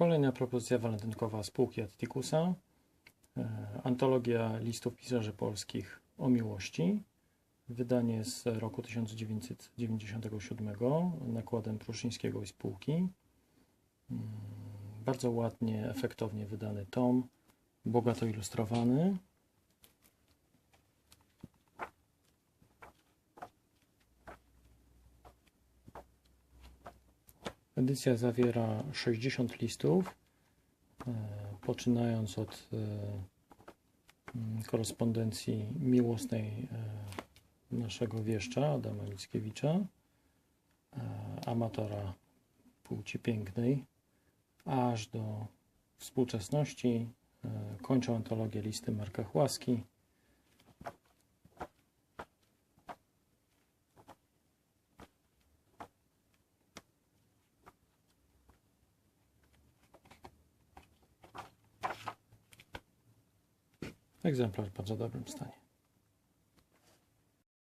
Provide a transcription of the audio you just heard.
Kolejna propozycja walentynkowa spółki Attikusa. E, Antologia listów pisarzy polskich o miłości. Wydanie z roku 1997 nakładem Pruszyńskiego i spółki. Mm, Bardzo ładnie, efektownie wydany tom, bogato ilustrowany. Edycja zawiera 60 listów, e, poczynając od e, mm, korespondencji miłosnej e, naszego wieszcza Adama Mickiewicza, amatora płci pięknej, aż do współczesności. Kończą antologię listy Marka Chłaski. Egzemplarz w bardzo dobrym stanie.